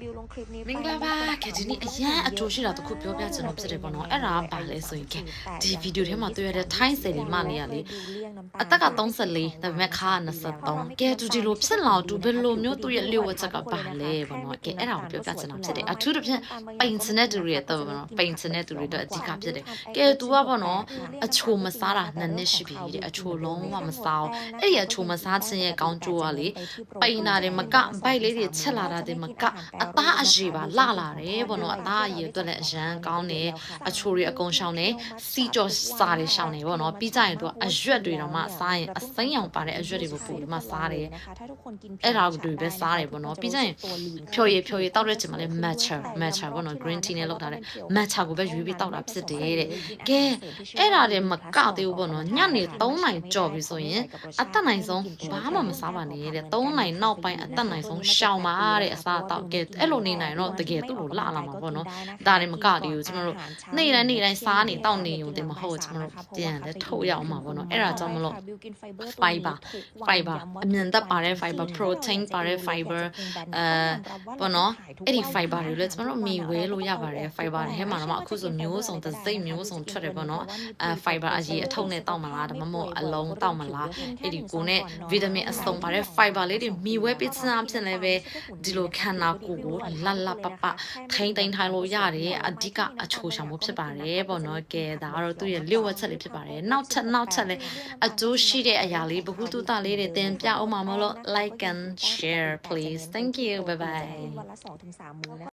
บิวลงคลิปนี้ မင်္ဂလာပါခင်ဒီနေ့အရန်အကျိုးရှိတာတခုပြောပြချင်လို့ဖြစ်တယ်ပေါ့နော်အဲ့ဒါကဘာလဲဆိုရင်ခင်ဒီဗီဒီယိုထဲမှာတွေ့ရတဲ့ထိုင်းဆယ်လီမလေးရလေအသက်က34ဒါပေမဲ့ခါက23ကဲသူဒီလိုဖြစ်လာတူဘယ်လိုမျိုးသူ့ရဲ့လျှို့ဝှက်ကပါလဲပေါ့နော်ကဲအဲ့ဒါကိုပြောပြချင်တာဖြစ်တယ်အထူးသဖြင့်ပိန်ချင်တဲ့သူတွေရဲ့တော့ပေါ့နော်ပိန်ချင်တဲ့သူတွေတော့အဓိကဖြစ်တယ်ကဲသူကပေါ့နော်အချိုမစားတာနှစ်နှစ်ရှိပြီတဲ့အချိုလုံးဝမစားအောင်အဲ့ဒီအချိုမစားခြင်းရဲ့ကောင်းကျိုးကလေပိန်တာတွေမကဘိုက်လေးတွေချက်လာတာတွေမကအ သားအရေပါလှလာတယ်ပေါ့နော်အသားအရေအတွက်လည်းအရန်ကောင်းတယ်အချိုတွေအကုန်ရှောင်းတယ်စီကြော်စားတွေရှောင်းတယ်ပေါ့နော်ပြီးကြရင်သူကအရွက်တွေတော့မှစားရင်အစိမ်းရောင်ပါတဲ့အရွက်တွေကိုပို့ပြီးမှစားတယ်အဲ့ဒါကိုတွေပဲစားတယ်ပေါ့နော်ပြီးကြရင်ဖြော်ရည်ဖြော်ရည်တောက်တဲ့ချိန်မှာလဲ matcha matcha ပေါ့နော် green tea နဲ့လောက်ထားတဲ့ matcha ကိုပဲရွေးပြီးတောက်တာဖြစ်တယ်တဲ့ကဲအဲ့ဒါတွေမကသေးဘူးပေါ့နော်ညနေ3နိုင်ကြော်ပြီဆိုရင်အသက်နိုင်ဆုံးဘာမှမစားပါနဲ့တဲ့3နိုင်နောက်ပိုင်းအသက်နိုင်ဆုံးရှောင်ပါတဲ့အစားအသောက်ကဲအဲ့လိုနေနိုင်တော့တကယ်သူ့လိုလှလာမှာပေါ့နော်ဒါတွေမကသေးဘူးကျမတို့နေ့တိုင်းနေ့တိုင်းစားနေတောက်နေုံတင်မဟုတ်ကျမတို့ပြန်လဲထုတ်ရအောင်မှာပေါ့နော်အဲ့ဒါကြောင့်မလို့ fiber fiber အမြင်သက်ပါတဲ့ fiber protein ပါတဲ့ fiber အဲပေါ့နော်အဲ့ဒီ fiber တွေလည်းကျွန်တော်တို့မီဝဲလို့ရပါတယ် fiber တွေထဲမှာတော့အခုဆိုမျိုးစုံတစ်စိတ်မျိုးစုံထွက်တယ်ပေါ့နော်အဲ fiber အကြီးအထုပ်နဲ့တောက်မလားဒါမှမဟုတ်အလုံးတောက်မလားအဲ့ဒီကိုနဲ့ vitamin အစုံပါတဲ့ fiber လေးတွေမီဝဲပစ္စည်းအဖြစ်လည်းပဲဒီလိုခန္ဓာကိုယ်ကိုလတ်လတ်ပပထိမ့်သိမ်းထိုင်လို့ရတယ်အဓိကအချိုဆောင်မှုဖြစ်ပါတယ်ပေါ့နော်ကဲဒါကတော့သူ့ရဲ့လျှို့ဝှက်ချက်လေးဖြစ်ပါတယ်နောက်ထပ်နောက်ထပ်လည်းအကျိုးရှိတဲ့အရာလေးဘ ഹു တုတလေးတွေတင်ပြအောင်ပါမလို့ like and share please thank you bye bye วันละ2-3มื้อนะคะ